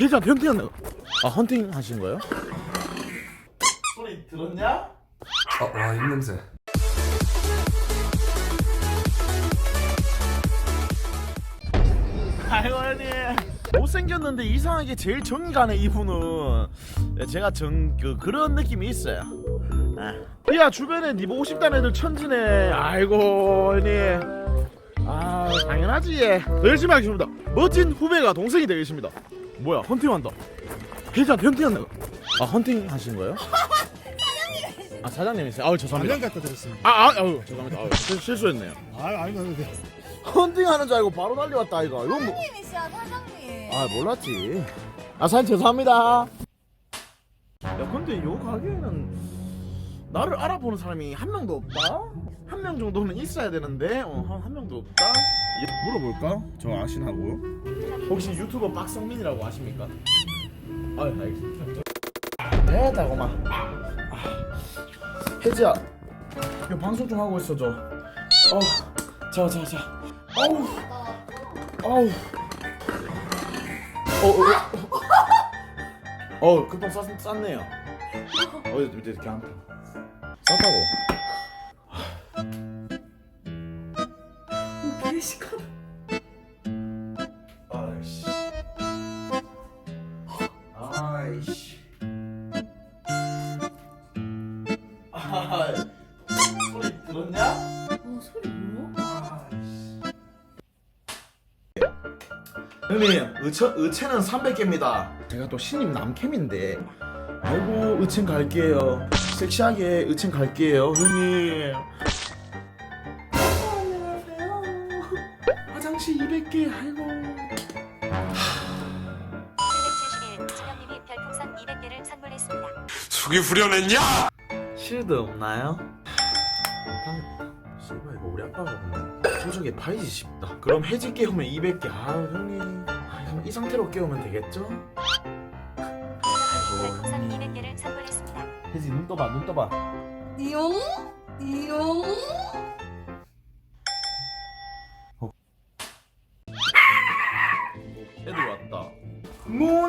회장 헌팅 아 헌팅 하신 거예요? 소리 들었냐? 아, 와, 입냄새. 아이고 형님 못생겼는데 이상하게 제일 정이 가네 이분은 네, 제가 정 그, 그런 느낌이 있어요 아. 야 주변에 니 보고 싶다는 애들 천지네 아이고 형님 아 당연하지 예. 열심히 하겠습니다 멋진 후배가 동생이 되겠습니다 뭐야 헌팅한다 회장 헌팅한다 아 헌팅 하신 거예요? 아 사장님이세요? 아우 죄송합니다 갖다 드렸습니다. 아, 아, 아유, 죄송합니다. 아유, 실- 실수했네요. 아, 아니, 아니, 아니. 헌팅하는 줄 알고 바로 달려왔다 이거. 이건 뭐? 사장님이시야 사장님. 아 몰랐지. 아 사장님 죄송합니다. 야 근데 요 가게에는 나를 알아보는 사람이 한 명도 없다. 한 명 정도는 있어야 되는데 어, 한, 한 명도 없다. 물어볼까? 저 아시나고요? 혹시 유튜버 박성민이라고 아십니까? 아 알겠습니다. 대다고만. 아, 혜지야, 이거 방송 좀 하고 있어 줘. 어, 자, 자, 자. 어우, 어우. 어, 어, 어. 어, 금방 쌌, 쌌네요. 어, 이제 이렇게 안 쌌다고. 개시카다. 아이씨. 아이씨. 아, 소리 들었냐? 어 소리 뭐야? 형님, 의체, 의체는 300개입니다. 제가 또 신임 남캠인데. 아이고, 의첸 갈게요. 섹시하게 의첸 갈게요, 형님. 화장실 200개, 아이고. 771 수명님이 별풍선 200개를 선물했습니다. 숙이 후련했냐? 실드 없나요? 못하겠다. 씨발 이거 우리 아빠가 보면 소중에 파이지 싶다. 그럼 해지 깨우면 200개. 아 형님. 아, 형, 이 상태로 깨우면 되겠죠? 별풍선 200개를 선물했습니다. 해지 눈 떠봐 눈 떠봐. 니용? 니용?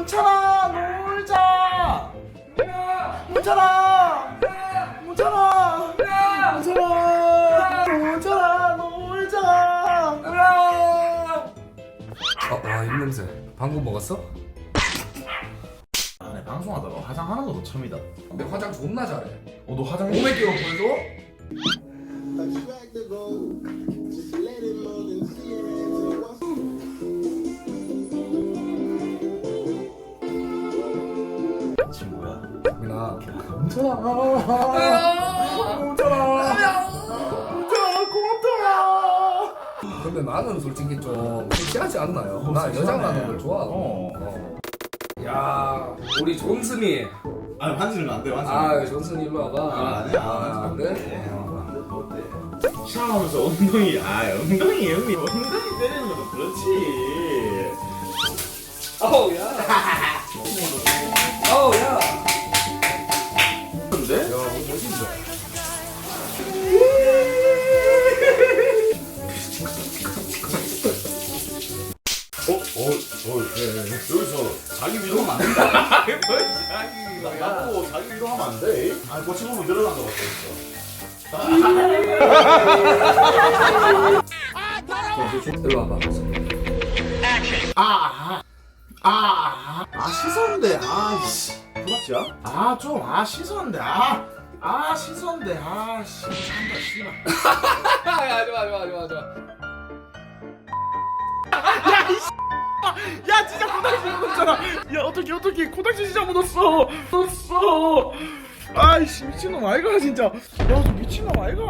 문찬아 놀자. 문찬아. 문찬아. 문찬아. 문찬아 놀자. 아, 와, 입냄새. 방금 먹었어? 아, 네, 방송하다가 화장 하는 것도 처음이다. 근데 화장 존나 잘해. 어, 너 화장 500개로 보여 문찬아. 문찬아. 문찬아 고맙다. 근데 나는 솔직히 좀 섹시하지 않나요? 나 여장 나는 걸 좋아하고. 어. 어. 야, 우리 존슨이. 아, 만지면 안 돼. 만지면. 아, 존슨 일로 와봐. 아, 아니야. 아, 안 돼? 샤워하면서 엉덩이, 아, 엉덩이, 형님, 엉덩이 때리는 것도 그렇지. 어우, 야. 어우, 야. 여기서 자기 위로 하면 안 돼. 나- 나도 자기 위로 하면 안 돼. 아니, 뭐 그 친구는 늘어난 것 같아, 진짜. 일로 와봐. 아, 시선대, 아, 부각지야? 아, 좀, 아, 시선대, 아. 아, 시선대, 아, 씨. 참다, 씨. 아, 좋아, 좋아, 좋아, 좋아. 야, 이 씨. 진짜 코딱지 묻었잖아. 야, 어떻게, 어떻게, 코딱지 진짜 묻었어. 묻었어. 아이씨, 미친놈 아이가, 진짜. 야, 저 미친놈 아이가.